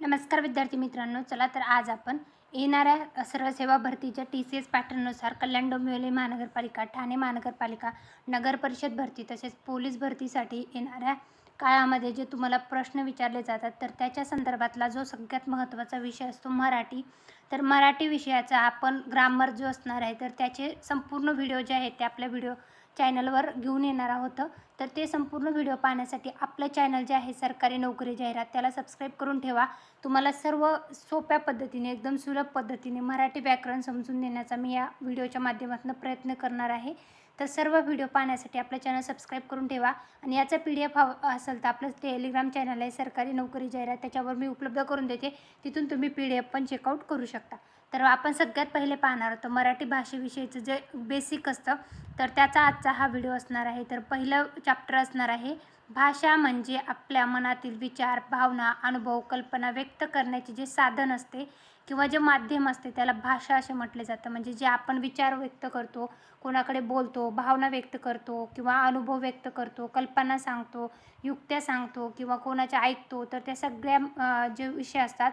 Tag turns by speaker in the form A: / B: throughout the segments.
A: नमस्कार विद्यार्थी मित्रांनो चला तर आज आपण येणाऱ्या सर्व सेवा भरतीच्या टी सी एस पॅटर्ननुसार कल्याण डोंबिवली महानगरपालिका ठाणे महानगरपालिका नगर परिषद भरती तसेच पोलीस भरतीसाठी येणाऱ्या काळामध्ये जे तुम्हाला प्रश्न विचारले जातात तर त्याच्या संदर्भातला जो सगळ्यात महत्त्वाचा विषय असतो मराठी. तर मराठी विषयाचा आपण ग्रामर जो असणार आहे तर त्याचे संपूर्ण व्हिडिओ जे आहेत ते आपल्या व्हिडिओ चॅनलवर घेऊन येणार आहोत. तर ते संपूर्ण व्हिडिओ पाहण्यासाठी आपलं चॅनल जे आहे सरकारी नोकरी जाहिरात त्याला सबस्क्राईब करून ठेवा. तुम्हाला सर्व सोप्या पद्धतीने एकदम सुलभ पद्धतीने मराठी व्याकरण समजून देण्याचा मी या व्हिडिओच्या माध्यमातून प्रयत्न करणार आहे. तर सर्व व्हिडिओ पाहण्यासाठी आपलं चॅनल सबस्क्राईब करून ठेवा. आणि याचा पी डी एफ हवं असेल तर आपलं टेलिग्राम चॅनल आहे सरकारी नोकरी जाहिरात त्याच्यावर मी उपलब्ध करून देते. तिथून तुम्ही पी डी एफ पण चेकआउट करू शकता. तर आपण सगळ्यात पहिले पाहणार होतो मराठी भाषेविषयीचं जे बेसिक असतं तर त्याचा आजचा हा व्हिडिओ असणार आहे. तर पहिलं चॅप्टर असणार आहे भाषा म्हणजे आपल्या मनातील विचार भावना अनुभव कल्पना व्यक्त करण्याचे जे साधन असते किंवा जे माध्यम असते त्याला भाषा असे म्हटले जातं. म्हणजे जे आपण विचार व्यक्त करतो कोणाकडे बोलतो भावना व्यक्त करतो किंवा अनुभव व्यक्त करतो कल्पना सांगतो युक्त्या सांगतो किंवा कोणाच्या ऐकतो तर त्या सगळ्या जे विषय असतात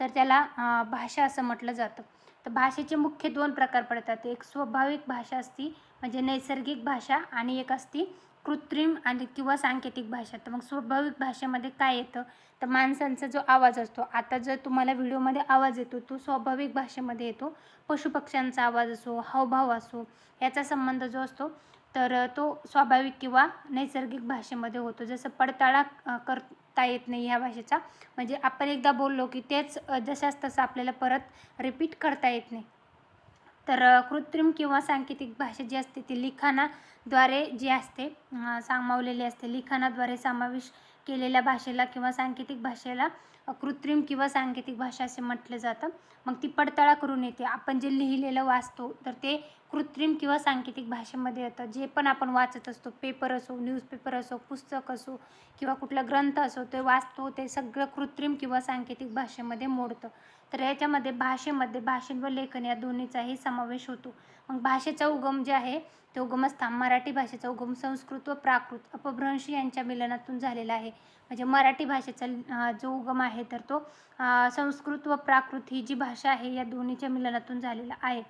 A: तर त्याला भाषा असं म्हटलं जातं. तर भाषेचे मुख्य दोन प्रकार पडतात. एक स्वाभाविक भाषा असती म्हणजे नैसर्गिक भाषा आणि एक असती कृत्रिम आणि किंवा सांकेतिक भाषा. तर मग स्वाभाविक भाषेमध्ये काय येतं? तर माणसांचा जो आवाज असतो आता जर तुम्हाला व्हिडिओमध्ये आवाज येतो तो स्वाभाविक भाषेमध्ये येतो. पशुपक्ष्यांचा आवाज असो हावभाव असो याचा संबंध जो असतो तर तो स्वाभाविक किंवा नैसर्गिक भाषेमध्ये होतो. जसं पडताळा करता येत नाही ह्या भाषेचा. म्हणजे आपण एकदा बोललो की तेच जशाच तसं आपल्याला परत रिपीट करता येत नाही. तर कृत्रिम किंवा सांकेतिक भाषा जी असते ती लिखाणाद्वारे जी असते सामावलेली असते. लिखाणाद्वारे समावेश केलेल्या भाषेला किंवा सांकेतिक भाषेला कृत्रिम किंवा सांकेतिक भाषा असे म्हटलं जातं. मग ती पडताळा करून येते. आपण जे लिहिलेलं वाचतो तर ते कृत्रिम किंवा सांकेतिक भाषेमध्ये येतं. जे पण आपण वाचत असतो पेपर असो न्यूजपेपर असो पुस्तक असो किंवा कुठला ग्रंथ असो ते वाचतो ते सगळं कृत्रिम किंवा सांकेतिक भाषेमध्ये मोडतं. तर याच्यामध्ये भाषेमध्ये भाषण व लेखन या दोन्हीचाही समावेश होतो. मग भाषेचा उगम जे आहे ते उगमस्थान मराठी भाषेचा उगम संस्कृत व प्राकृत अपभ्रंश यांच्या मिलनातून झालेला आहे. म्हणजे मराठी भाषेचा जो उगम आहे तर तो संस्कृत व प्राकृत ही जी भाषा आहे या दोन्हीच्या मिलनातून झालेला आहे.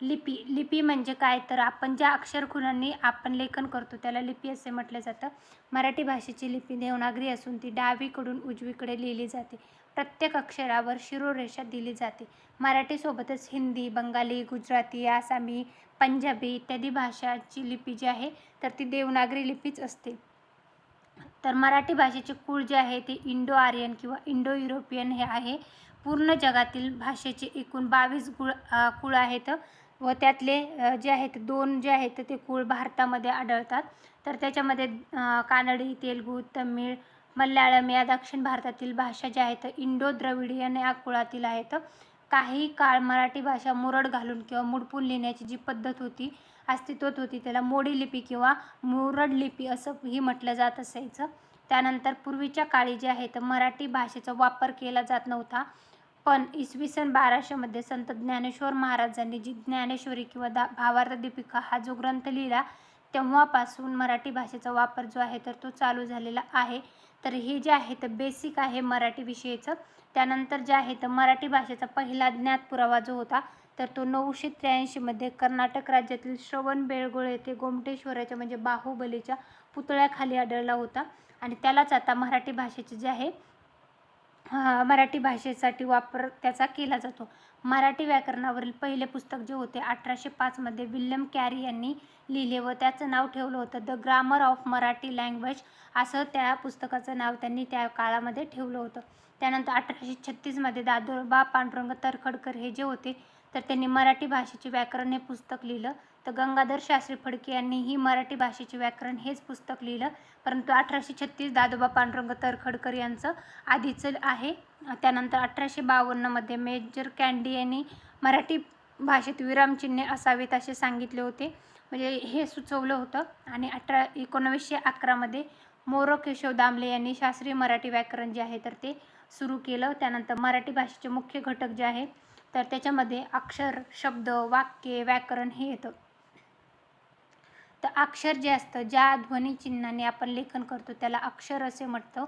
A: लिपी लिपी म्हणजे काय? तर आपण ज्या अक्षरखुणांनी आपण लेखन करतो त्याला लिपी असे म्हटलं जातं. मराठी भाषेची लिपी देवनागरी असून ती डावीकडून उजवीकडे लिहिली जाते. प्रत्येक अक्षरावर शिरोरेषा दिली जाते. मराठीसोबतच हिंदी बंगाली गुजराती आसामी पंजाबी इत्यादी भाषाची लिपी जी आहे तर ती देवनागरी लिपीच असते. तर मराठी भाषेचे कुळ जे आहे ते इंडो आर्यन किंवा इंडो युरोपियन हे आहे. पूर्ण जगातील भाषेचे एकूण बावीस कुळ कुळ आहेत व त्यातले जे आहेत दोन जे आहेत ते कुळ भारतामध्ये आढळतात. तर त्याच्यामध्ये कानडी तेलगू तमिळ मल्याळम या दक्षिण भारतातील भाषा ज्या आहेत इंडो द्रविडियन या कुळातील आहेत. काही काळ मराठी भाषा मुरड घालून किंवा मुडपून लिहिण्याची जी पद्धत होती अस्तित्वात होती त्याला मोडी लिपी किंवा मुरड लिपी असं ही म्हटलं जात असायचं. त्यानंतर पूर्वीच्या काळी जे आहे तर मराठी भाषेचा वापर केला जात नव्हता. पण इसवी सन बाराशेमध्ये संत ज्ञानेश्वर महाराजांनी जी ज्ञानेश्वरी किंवा दा भावार्थ दीपिका हा जो ग्रंथ लिहिला तेव्हापासून मराठी भाषेचा वापर जो आहे तर तो चालू झालेला आहे. तर हे जे आहे तर बेसिक आहे मराठी विषयीचं. त्यानंतर जे आहे तर मराठी भाषेचा पहिला ज्ञात पुरावा जो होता तर तो नऊशे त्र्याऐंशीमध्ये कर्नाटक राज्यातील श्रवण बेळगोळ येथे गोमटेश्वराच्या म्हणजे बाहुबलीच्या पुतळ्याखाली आढळला होता. आणि त्यालाच आता मराठी भाषेचे जे आहे मराठी भाषेसाठी वापर त्याचा केला जातो. मराठी व्याकरणावरील पहिले पुस्तक जे होते अठराशे पाचमध्ये विल्यम कॅरी यांनी लिहिले व त्याचं नाव ठेवलं होतं the grammar of Marathi language असं त्या पुस्तकाचं नाव त्यांनी त्या काळामध्ये ठेवलं होतं. त्यानंतर अठराशे छत्तीसमध्ये दादोबा पांडुरंग तरखडकर हे जे होते तर त्यांनी मराठी भाषेचे व्याकरण हे पुस्तक लिहिलं. तर गंगाधर शास्त्री फडके यांनीही मराठी भाषेचे व्याकरण हेच पुस्तक लिहिलं. परंतु अठराशे छत्तीस दादोबा पांडुरंग तरखडकर यांचं आधीचं आहे. त्यानंतर अठराशे बावन्नमध्ये मेजर कॅन्डी यांनी मराठी भाषेत विरामचिन्हे असावेत असे सांगितले होते. म्हणजे हे सुचवलं होतं. आणि अठरा एकोणवीसशे अकरामध्ये मोरो केशव दामले यांनी शास्त्रीय मराठी व्याकरण जे आहे तर ते सुरू केलं. त्यानंतर मराठी भाषेचे मुख्य घटक जे आहे तर त्याच्यामध्ये अक्षर शब्द वाक्य व्याकरण हे येतं. तर अक्षर जे असतं ज्या ध्वनी चिन्हाने आपण लेखन करतो त्याला अक्षर असे म्हणतं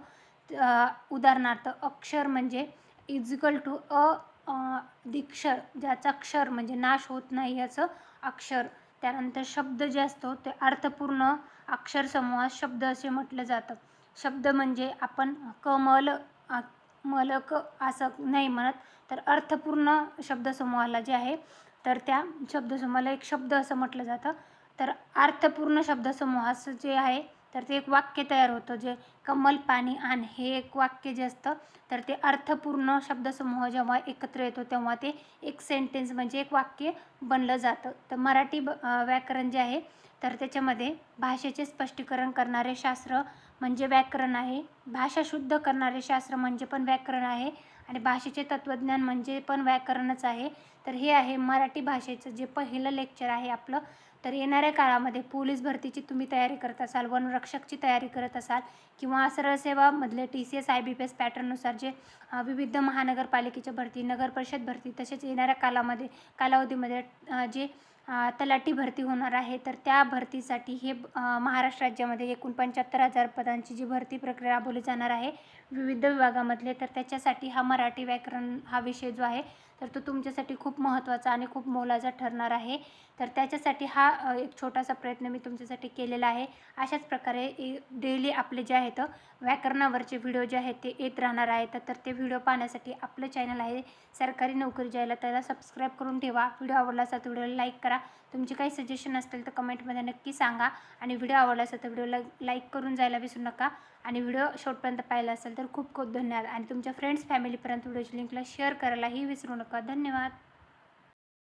A: उदाहरणार्थ अक्षर म्हणजे इजिकल टू अ दीक्षर. ज्याचा क्षर म्हणजे नाश होत नाही याचं अक्षर. त्यानंतर शब्द जे असतो ते अर्थपूर्ण अक्षर समूहात शब्द असे म्हटलं जातं. शब्द म्हणजे आपण कमल मलक असं नाही म्हणत तर अर्थपूर्ण शब्दसमूहाला जे आहे तर त्या शब्दसमूहाला एक शब्द असं म्हटलं जातं. तर अर्थपूर्ण शब्दसमूहाचं जे आहे तर ते एक वाक्य तयार होतं जे कमल पाणी आण हे एक वाक्य जे असतं तर ते अर्थपूर्ण शब्दसमूह जेव्हा एकत्र येतो तेव्हा ते एक सेंटेन्स म्हणजे एक वाक्य बनलं जातं. तर मराठी ब व्याकरण जे आहे तर त्याच्यामध्ये भाषेचे स्पष्टीकरण करणारे शास्त्र म्हणजे व्याकरण आहे. भाषा शुद्ध करणारे शास्त्र म्हणजे पण व्याकरण आहे आणि भाषेचे तत्त्वज्ञान म्हणजे पण व्याकरणच आहे. तर हे आहे मराठी भाषेचं जे पहिलं लेक्चर आहे आपलं. तर येणाऱ्या काळामध्ये पोलीस भरतीची तुम्ही तयारी करत असाल वनरक्षकची तयारी करत असाल किंवा सरळ सेवामधले T C S I B P S पॅटर्ननुसार जे विविध महानगरपालिकेच्या भरती नगर परिषद भरती तसेच येणाऱ्या कालामध्ये कालावधीमध्ये जे तलाठी भरती होणार आहे. तर त्या भरतीसाठी हे महाराष्ट्र राज्यामध्ये एकूण पंच्याहत्तर हजार पदांची जी भरती प्रक्रिया राबवली जाणार आहे विविध विभागामधले. तर त्याच्यासाठी हा मराठी व्याकरण हा विषय जो आहे तर तो तुमच्यासाठी खूप महत्त्वाचा आणि खूप मोलाचा ठरणार आहे. तर त्याच्यासाठी हा एक छोटासा प्रयत्न मी तुमच्यासाठी केलेला आहे. अशाच प्रकारे डेली आपले जे आहेत व्याकरणावरचे व्हिडिओ जे आहेत ते येत राहणार आहेत. तर ते व्हिडिओ पाहण्यासाठी आपलं चॅनल आहे सरकारी नोकरी जायला त्याला सबस्क्राईब करून ठेवा. व्हिडिओ आवडला असा व्हिडिओला लाईक करा. तुमचे काही सजेशन असतील तर कमेंटमध्ये नक्की सांगा. आणि व्हिडिओ आवडला असेल तर व्हिडिओला लाईक करून जायला विसरू नका. आणि व्हिडिओ शेवटपर्यंत पाहिला असेल तर खूप खूप धन्यवाद. आणि तुमच्या फ्रेंड्स फॅमिलीपर्यंत व्हिडिओची लिंकला शेअर करायलाही विसरू नका. धन्यवाद.